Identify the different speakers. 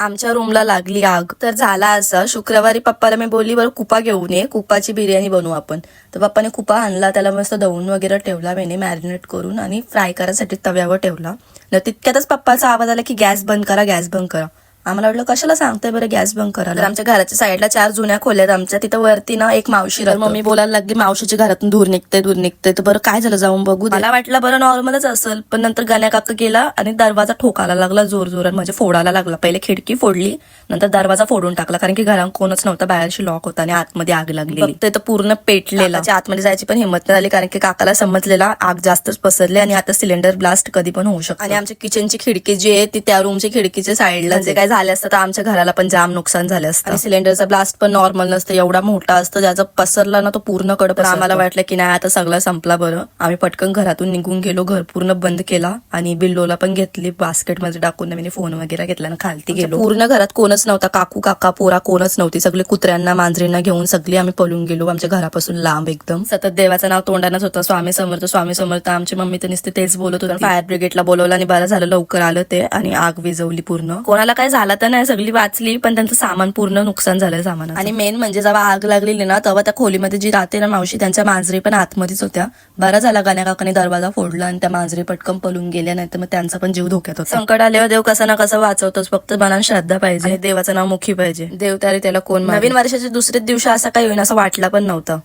Speaker 1: आमच्या रूमला लागली आग. तर झाला असं शुक्रवारी पप्पाला मी बोलली बरं कुपा घेऊन ये कुपाची बिर्याणी बनवू आपण. तर पप्पाने कुपा आणला त्याला मस्त दवून वगैरे ठेवला मी मॅरिनेट करून आणि फ्राय करायसाठी तव्यावर ठेवला. न तितक्यातच पप्पाचा आवाज आला की गॅस बंद करा गॅस बंद करा. आम्हाला वाटलं कशाला सांगताय बरं गॅस बंद करा तर आमच्या घराच्या साईडला चार जुन्या खोल्या आहेत. आमच्या तिथं वरती ना एक मावशी तर मम्मी बोलायला लागली मावशीच्या घरातून धूर निघते धूर निघते तर बरं काय झालं जाऊन बघू दे. मला वाटलं बरं नॉर्मलच असेल पण नंतर गाण्या काका गेला आणि दरवाजा ठोकायला लागला जोर जोरात. म्हणजे फोडायला लागला. पहिले खिडकी फोडली नंतर दरवाजा फोडून टाकला. कारण की घरात कोणच नव्हता बाहेरशी लॉक होता आणि आतमध्ये आग लागली ते तर पूर्ण पेटलेला. आतमध्ये जायची पण हिंमत नाही झाली कारण की काकाला समजलेला आग जास्तच पसरली आणि आता सिलेंडर ब्लास्ट कधी पण होऊ शकतो. आणि आमच्या किचनची खिडकी जी आहे ती त्या रूमची खिडकीच्या साईडला जे काय झाले असतं तर आमच्या घराला पण जाम नुकसान झालं असतं. आणि सिलेंडरचा ब्लास्ट पण नॉर्मल नसतं एवढा मोठा असतं ज्याचा पसरला ना तो पूर्ण कड पण आम्हाला वाटलं की नाही आता सगळं संपला बरं. आम्ही पटकन घरातून निघून गेलो घर पूर्ण बंद केला आणि बिल्लोला पण घेतली बास्केटमध्ये टाकून मी फोन वगैरे घेतला आणि खालती गेलो. पूर्ण घरात कोणच नव्हता काकू काका पोरा कोणच नव्हती. सगळे कुत्र्यांना मांजरींना घेऊन सगळी आम्ही पळून गेलो आमच्या घरापासून लांब एकदम. सतत देवाचं नाव तोंडानच होतं स्वामी समर्थ स्वामी समर्थ. आमची मम्मी तर नुसते तेच बोलत होतं. फायर ब्रिगेडला बोलवलं आणि बरं झालं लवकर आलं ते आणि आग विझवली पूर्ण. कोणाला काय झालं तर नाही सगळी वाचली पण त्यांचं सामान पूर्ण नुकसान झालं सामान आणि मेन म्हणजे जेव्हा आग लागलेली ना तेव्हा त्या खोलीमध्ये जी राहते ना मावशी त्यांच्या मांजरी पण आतमध्येच होत्या. बरा झाला गाण्या काकाने दरवाजा फोडला आणि त्या मांजरी पटकन पळून गेल्या नाही तर मग त्यांचा पण जीव धोक्यात होता. संकट आल्यावर देव कसा ना कसा वाचवतोच. फक्त मनात श्रद्धा पाहिजे. देवाचं नाव मुखी पाहिजे. देव तरी त्याला कोण नवीन वर्षाच्या दुसऱ्याच दिवशी असा काही होईन असं वाटला पण नव्हतं.